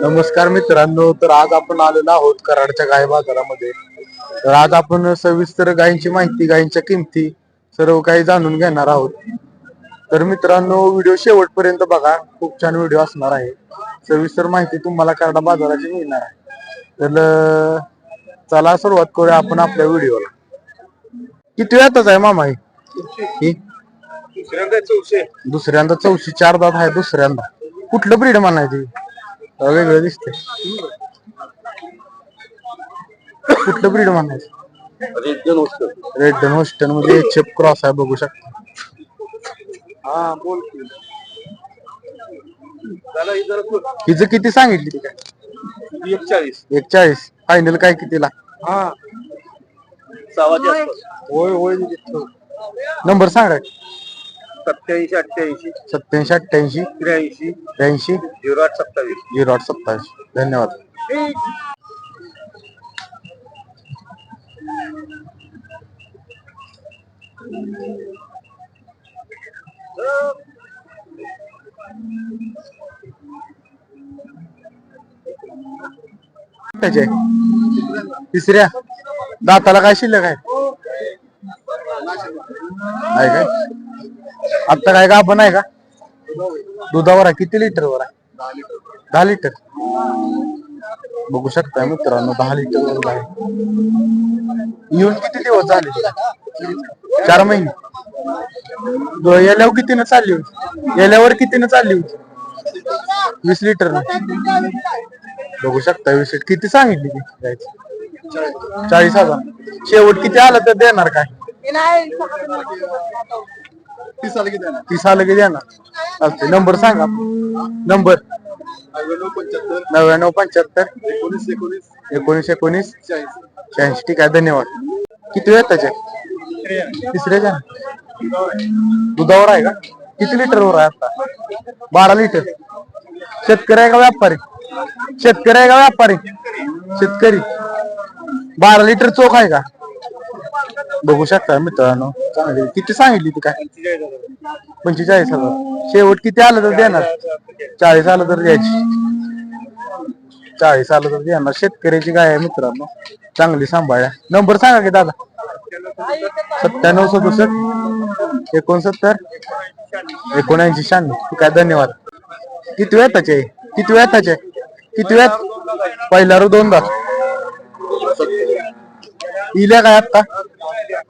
नमस्कार मित्रांनो तर आज आपण आलेलो आहोत कराडच्या गाय बाजारामध्ये. तर आज आपण सविस्तर गायींची माहिती गायींच्या किमती सर्व काही जाणून घेणार आहोत. तर मित्रांनो व्हिडिओ शेवटपर्यंत बघा. खूप छान व्हिडिओ असणार आहे. सविस्तर माहिती तुम्हाला कराडा बाजाराची मिळणार आहे. तर चला सुरुवात करूया आपण आपल्या व्हिडिओला. किती वेळातच आहे मामा ही? ही? दुसऱ्यांदा चौशी चार दात आहे दुसऱ्यांदा. कुठलं ब्रीड म्हणायची? वेगळं दिसते. कुठलं ब्रीड म्हणायचं? रेड डनमध्ये चेप क्रॉस आहे बघू शकता. हा बोल की. त्याला ही जरा सोड. हिचं किती सांगितली ती काय? एकचाळीस. एक चाळीस फायनल काय कितीला? हा. सहावाच्या आसपास. होय होय. नंबर सांगा. सत्याऐंशी अठ्ठ्याऐंशी. सत्याऐंशी अठ्ठ्याऐंशी. त्र्याऐंशी. त्र्याऐंशी. झिरो आठ सत्तावीस. झिरो आठ सत्तावीस. धन्यवाद. त्याचे तिसऱ्या. दाताला काय शिल्लक आहे? आहे काय? आता काय का आपण आहे का? दुधावर आहे. किती लिटरवर आहे? दहा लिटर. बघू शकताय मित्रांनो दहा लिटर वर आहे येऊन किती दिवस झाले? चार महिने. येल्यावर याल्यावर कितीनं चालली होती? याल्यावर कितीनं चालली होती? वीस लिटर बघू शकता वीस लिटर किती सांगितली ती चाळीस हजार. शेवट किती आलं तर देणार काय? तीस आलं की देणार तीस आलं की देणार चालते नंबर सांगा. नंबर. नव्याण्णव पंच्याहत्तर. नव्याण्णव पंच्याहत्तर. एकोणीस एकोणीस. एकोणीस एकोणीस. चाळीस. शहाऐंशी. ठीक आहे. धन्यवाद. किती वेळ त्याचे? तिसऱ्याच्या दुधावर आहे का? किती लिटरवर आहे आता? बारा लिटर. शेतकरी आहे का व्यापारी? शेतकरी आहे का व्यापारी? शेतकरी. बारा लिटर चोख आहे का? बघू शकता मित्रांनो. चांगली किती सांगितली ती काय? पंचेचाळीस हजार. शेवट किती आलं तर देणार? चाळीस आलं तर द्यायची. चाळीस आलं तर देणार. शेतकऱ्याची गाय आहे मित्रांनो. चांगली सांभाळ्या. नंबर सांगा की दादा. सत्त्याण्णव सदुसष्ट एकोणसत्तर एकोणऐंशी शहाण्णव. काय धन्यवाद. किती वेळ त्याचे किती वेळ त्याचे किती वेळ पहिला रो दोन इल्या काय आता?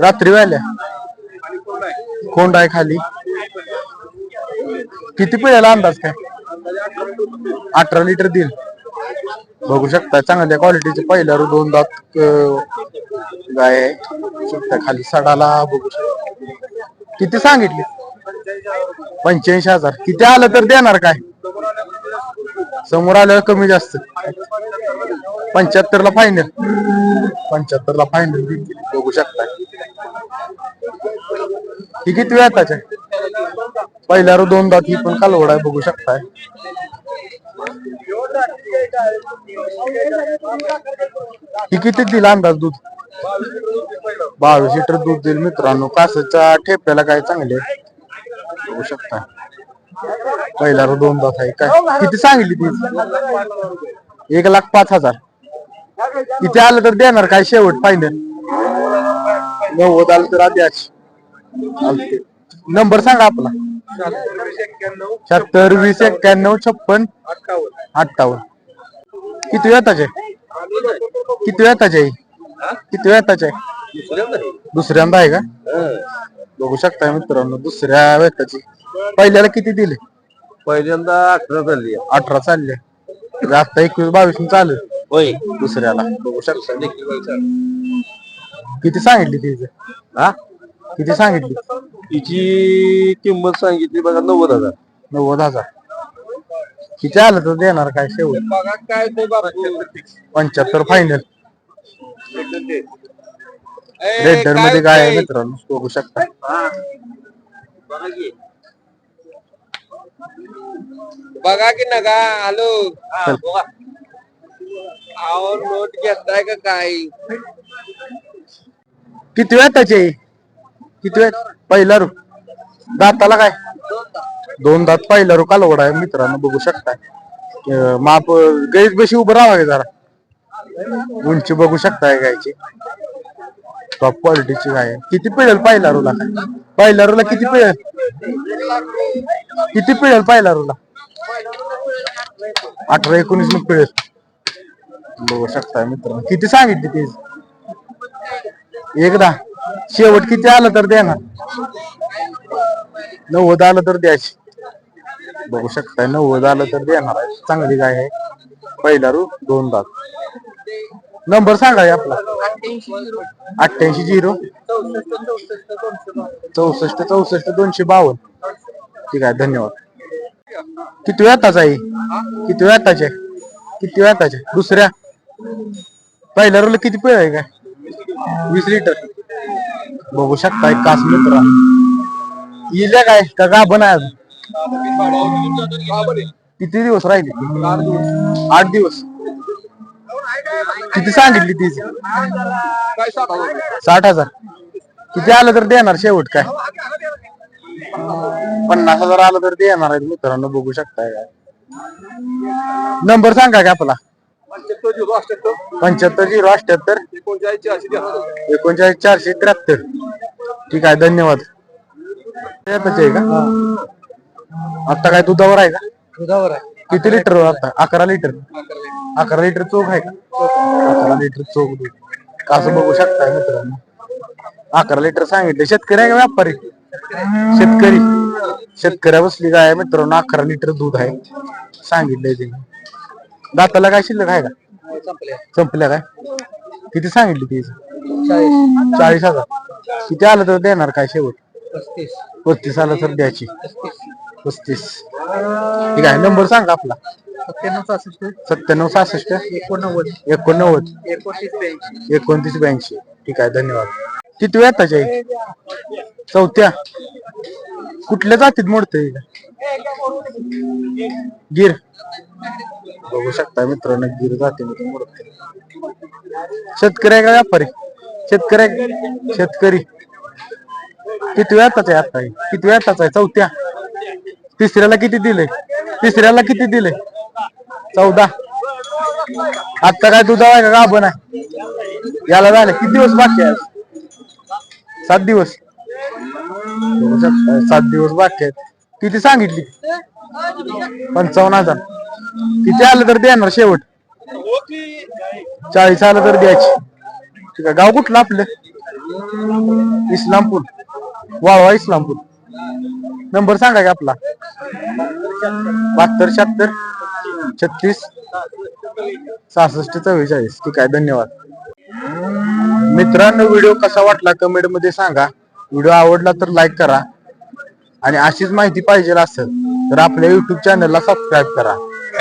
रात्री व्हायल्या कोंड आहे खाली. किती पिळ्याला अंदाज काय? अठरा लिटर देईल. बघू शकता चांगल्या क्वालिटीचे पहिल्या दोन दात गाय बघू शकता खाली सडाला बघू शकता. किती सांगितले? पंच्याऐंशी हजार. किती आलं तर देणार काय? समोर आल्यावर कमी जास्त. पंच्याहत्तर ला फायनल पंच्याहत्तर ला फायनल बघू शकता ही किती वेळ आहे? पहिल्या रो दोन दात ही पण कालवड आहे बघू शकताय. ही किती दिला अंदाज दूध? बावीस लिटर दूध देईल मित्रांनो. कासच्या ठेप्याला काय चांगले? बघू शकता पहिला रो दोन दात आहे. काय? किती सांगितली ती? एक लाख पाच हजार. किती आलं तर देणार काय शेवट फायनल नव्वद आलं तर आद्याच नंबर सांगा आपला. शहात्तर वीस एक्क्याण्णव छप्पन अठ्ठावन्न. किती वेळाचे किती वेळाचे किती वेळाचे दुसऱ्यांदा आहे का? बघू शकता मित्रांनो दुसऱ्या वेताची. पहिल्याला किती दिले? पहिल्यांदा अठरा झाली अठरा चालले. आता एकवीस बावीस चालू. होय दुसऱ्याला. बघू शकता किती सांगितली तिचे? हा? किती सांगितली? तिची किंमत सांगितली बघा नव्वद हजार. नव्वद हजार. किती आलं तर देणार काय शेवट? बघा काय ते पंच्याहत्तर फायनल रेडरमध्ये काय आहे मित्रांनो? बघू शकता. बघा की नका हॅलो चल. आवर नोट घेताय का काय? किती वेळ त्याचे? किती वेळ? पहिला रू दाताला काय? दोन दात पहिला रू कालवड आहे मित्रांनो बघू शकताय. माप गैस बशी उभं राहावं जरा? उंची बघू शकताय गायची. टॉप क्वालिटीची गाय किती पिळेल पहिला रुला? पहिला रुला किती पिळेल? किती पिळेल पहिला रुला? अठरा एकोणीस न पिळेल. बघू शकताय मित्रांनो किती सांगितली ती? एकदा. शेवट किती आलं तर देणार नव्वद आलं तर द्यायची बघू शकताय नव्वद आलं तर देणार आहे चांगली गाय आहे. पहिला रू दोन दात नंबर सांगा हे आपला. अठ्ठ्याऐंशी झिरो. चौसष्ट चौसष्ट दोनशे बावन्न. ठीक आहे धन्यवाद. किती वेताचा आहे? किती वेताचे किती वेताचे दुसऱ्या? पहिल्या रोल किती पिळ आहे काय? वीस लिटर बघू शकता एक कास मित्र. इल्या काय? का गाभण आहे अजून? किती दिवस राहिले? आठ दिवस. किती सांगितली तीच साठ हजार. किती आलं तर देणार शेवट काय? पन्नास हजार आलं तर देणार आहेत मित्रांनो बघू शकताय काय. नंबर सांगा का आपला? पंच्याहत्तर झिरो अठ्याहत्तर. एकोणचाळीस चारशे त्र्याहत्तर. ठीक आहे धन्यवाद. आहे का? आता काय दुधावर आहे का? दुधावर आहे. किती लिटर आता? अकरा लिटर. अकरा लिटर. चोख आहे का? अकरा लिटर चोख दूध. कसं बघू शकताय मित्रांनो. अकरा लिटर सांगितले. शेतकरी आहे का व्यापारी? शेतकरी. शेतकऱ्या बसली काय मित्रांनो. अकरा लिटर दूध आहे. सांगितलंय तिने दाताला काय शिल्लक आहे का? संपल्या काय? किती सांगितली ती? चाळीस. हजार. किती आलं तर देणार काय शेवट? पस्तीस. आलं तर द्यायची. पस्तीस. ठीक आहे नंबर सांगा आपला. सत्त्याण्णव सहासष्ट. सत्त्याण्णव सहासष्ट. एकोणनव्वद. एकोणनव्वद. एकोणतीस ब्याऐंशी. एकोणतीस ब्याऐंशी. ठीक आहे धन्यवाद. किती वेळ त्याच्या? चौथ्या. कुठल्या जातीत मोडते गिर. बघू शकता मित्रांनो गिर जातीमध्ये मोडते शेतकरी आहे का व्यापारी? शेतकरी आहे? शेतकरी. किती वेळाचा आहे आता? किती वेळाचा आहे? चौथ्या. तिसऱ्याला किती दिले तिसऱ्याला किती दिले चौदा. आता काय दुधा आहे का गाभण आहे? याला झालं. किती दिवस बाकी आहे सात दिवस. सात दिवस बाकी आहेत. किती सांगितली? पंचावन्न हजार. किती आलं तर देणार शेवट? चाळीस आलं तर द्यायची. ठीक आहे गाव कुठलं आपलं? इस्लामपूर. वाळवा इस्लामपूर. नंबर सांगा का आपला. बहात्तर शहात्तर छत्तीस सहासष्ट चव्वेचाळीस. ठीक आहे धन्यवाद. मित्रांनो व्हिडिओ कसा वाटला कमेंटमध्ये सांगा. व्हिडिओ आवडला तर लाईक करा. आणि अशीच माहिती पाहिजे असेल तर आपल्या युट्यूब चॅनलला सबस्क्राईब करा.